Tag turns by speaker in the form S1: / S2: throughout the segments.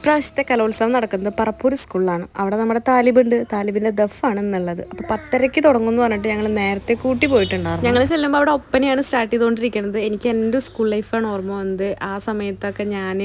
S1: ഇപ്രാവശ്യത്തെ കലോത്സവം നടക്കുന്നത് പറപ്പൂർ സ്കൂളിലാണ്. അവിടെ നമ്മുടെ താലിബുണ്ട്. താലിബിന്റെ ദഫാണ് എന്നുള്ളത് അപ്പൊ പത്തരയ്ക്ക് തുടങ്ങുമെന്ന് പറഞ്ഞിട്ട് ഞങ്ങൾ നേരത്തെ കൂട്ടി പോയിട്ടുണ്ടായിരുന്നു. ഞങ്ങൾ ചെല്ലുമ്പോൾ അവിടെ ഒപ്പനയാണ് സ്റ്റാർട്ട് ചെയ്തുകൊണ്ടിരിക്കുന്നത് എനിക്ക് എന്റെ സ്കൂൾ ലൈഫാണ് ഓർമ്മ വന്നത്. ആ സമയത്തൊക്കെ ഞാൻ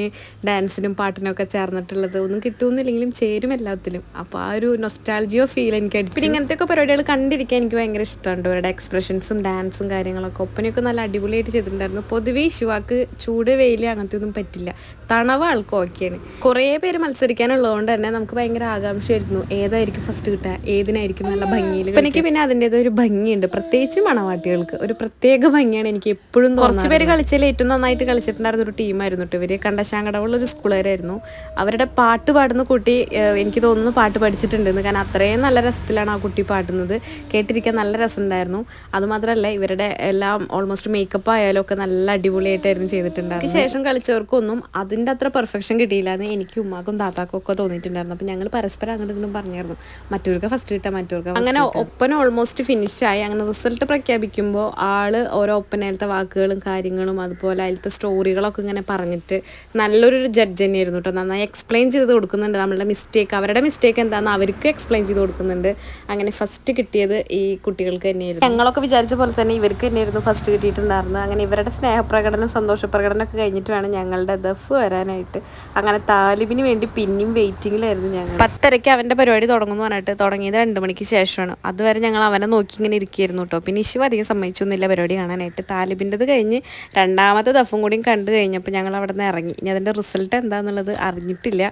S1: ഡാൻസിനും പാട്ടിനും ഒക്കെ ചേർന്നിട്ടുള്ളത്. ഒന്നും കിട്ടുമെന്നില്ലെങ്കിലും ചേരും എല്ലാത്തിലും. അപ്പൊ ആ ഒരു നൊസ്റ്റാൾജിയോ ഫീൽ എനിക്ക് അടിച്ചു. പിന്നെ ഇങ്ങനത്തെ ഒക്കെ പരിപാടികൾ കണ്ടിരിക്കാൻ എനിക്ക് ഭയങ്കര ഇഷ്ടമുണ്ട് അവരുടെ എക്സ്പ്രഷൻസും ഡാൻസും കാര്യങ്ങളൊക്കെ. ഒപ്പനയൊക്കെ നല്ല അടിപൊളിയായിട്ട് ചെയ്തിട്ടുണ്ടായിരുന്നു. പൊതുവേ ശിവാക്ക് ചൂട് വെയിൽ അങ്ങനത്തെ ഒന്നും പറ്റില്ല. തണവ് ആൾക്ക് ഓക്കെയാണ് കുറേ പേര് മത്സരിക്കാനുള്ളതുകൊണ്ട് തന്നെ നമുക്ക് ഭയങ്കര ആകാംക്ഷയായിരുന്നു ഏതായിരിക്കും ഫസ്റ്റ് കിട്ടുക? ഏതിനായിരിക്കും നല്ല ഭംഗിയിൽ എനിക്ക് പിന്നെ അതിന്റെത് ഒരു ഭംഗിയുണ്ട്. പ്രത്യേകിച്ച് മണവാട്ടികൾക്ക്. ഒരു പ്രത്യേക ഭംഗിയാണ് എനിക്ക് എപ്പോഴും കുറച്ച് പേര് കളിച്ചതിൽ ഏറ്റവും നന്നായിട്ട് കളിച്ചിട്ടുണ്ടായിരുന്ന ഒരു ടീമായിരുന്നു കേട്ടോ ഇവർ. കണ്ടശാങ്കടവുള്ള ഒരു സ്കൂളുകാരായിരുന്നു. അവരുടെ പാട്ട് പാടുന്ന കുട്ടി എനിക്ക് തോന്നുന്നു പാട്ട് പഠിച്ചിട്ടുണ്ടെന്ന്. കാരണം അത്രയും നല്ല രസത്തിലാണ് ആ കുട്ടി പാടുന്നത്. കേട്ടിരിക്കാൻ നല്ല രസമുണ്ടായിരുന്നു. അതുമാത്രമല്ല ഇവരുടെ എല്ലാം ഓൾമോസ്റ്റ് മേക്കപ്പ് ആയാലും ഒക്കെ നല്ല അടിപൊളിയായിട്ടായിരുന്നു ചെയ്തിട്ടുണ്ടായിരുന്നു ശേഷം കളിച്ചവർക്കൊന്നും അതിന്റെ അത്ര പെർഫെക്ഷൻ കിട്ടിയില്ല എന്ന് എനിക്ക് ഉമ്മാക്കും താത്താക്കും ഒക്കെ തോന്നിയിട്ടുണ്ടായിരുന്നു. അപ്പം ഞങ്ങൾ പരസ്പരം അങ്ങോട്ട് ഇങ്ങോട്ടും പറഞ്ഞായിരുന്നു. മറ്റവർക്ക് ഫസ്റ്റ് കിട്ടാം മറ്റവർക്ക് അങ്ങനെ ഒപ്പന ഓൾമോസ്റ്റ് ഫിനിഷായി അങ്ങനെ റിസൾട്ട് പ്രഖ്യാപിക്കുമ്പോൾ ആൾ ഓരോ ഒപ്പനയിലത്തെ വാക്കുകളും കാര്യങ്ങളും അതുപോലെ അതിലത്തെ സ്റ്റോറികളൊക്കെ ഇങ്ങനെ പറഞ്ഞിട്ട് നല്ലൊരു ജഡ്ജ് തന്നെയായിരുന്നു കേട്ടോ നന്നായി എക്സ്പ്ലെയിൻ ചെയ്ത് കൊടുക്കുന്നുണ്ട്. നമ്മളുടെ മിസ്റ്റേക്ക് അവരുടെ മിസ്റ്റേക്ക് എന്താണെന്ന് അവർക്ക് എക്സ്പ്ലെയിൻ ചെയ്ത് കൊടുക്കുന്നുണ്ട്. അങ്ങനെ ഫസ്റ്റ് കിട്ടിയത് ഈ കുട്ടികൾക്ക് തന്നെയായിരുന്നു. ഞങ്ങളൊക്കെ വിചാരിച്ച പോലെ തന്നെ ഇവർക്ക് തന്നെയായിരുന്നു ഫസ്റ്റ് കിട്ടിയിട്ടുണ്ടായിരുന്നത്. അങ്ങനെ ഇവരുടെ സ്നേഹപ്രകടനം സന്തോഷപ്രകടനം ഒക്കെ കഴിഞ്ഞിട്ട് വേണം ഞങ്ങളുടെ ദഫ് വരാനായിട്ട് അങ്ങനെ താലിബിന് വേണ്ടി പിന്നെയും വെയിറ്റിങ്ങിലായിരുന്നു ഞങ്ങൾ പത്തരയ്ക്ക് അവന്റെ പരിപാടി തുടങ്ങുമെന്ന് പറഞ്ഞിട്ട് തുടങ്ങിയത് രണ്ട് മണിക്ക് ശേഷമാണ്. അതുവരെ ഞങ്ങൾ അവനെ നോക്കി ഇങ്ങനെ ഇരിക്കുകയായിരുന്നു കേട്ടോ. പിന്നെ ഇശു അധികം സമ്മതിച്ചൊന്നുമില്ല പരിപാടി കാണാനായിട്ട്. താലിബിന്റെത് കഴിഞ്ഞ് രണ്ടാമത്തെ ദഫും കൂടിയും കണ്ടു കഴിഞ്ഞപ്പോൾ ഞങ്ങൾ അവിടെ നിന്ന് ഇറങ്ങി. ഇനി അതിന്റെ റിസൾട്ട് എന്താണെന്നുള്ളത് അറിഞ്ഞിട്ടില്ല.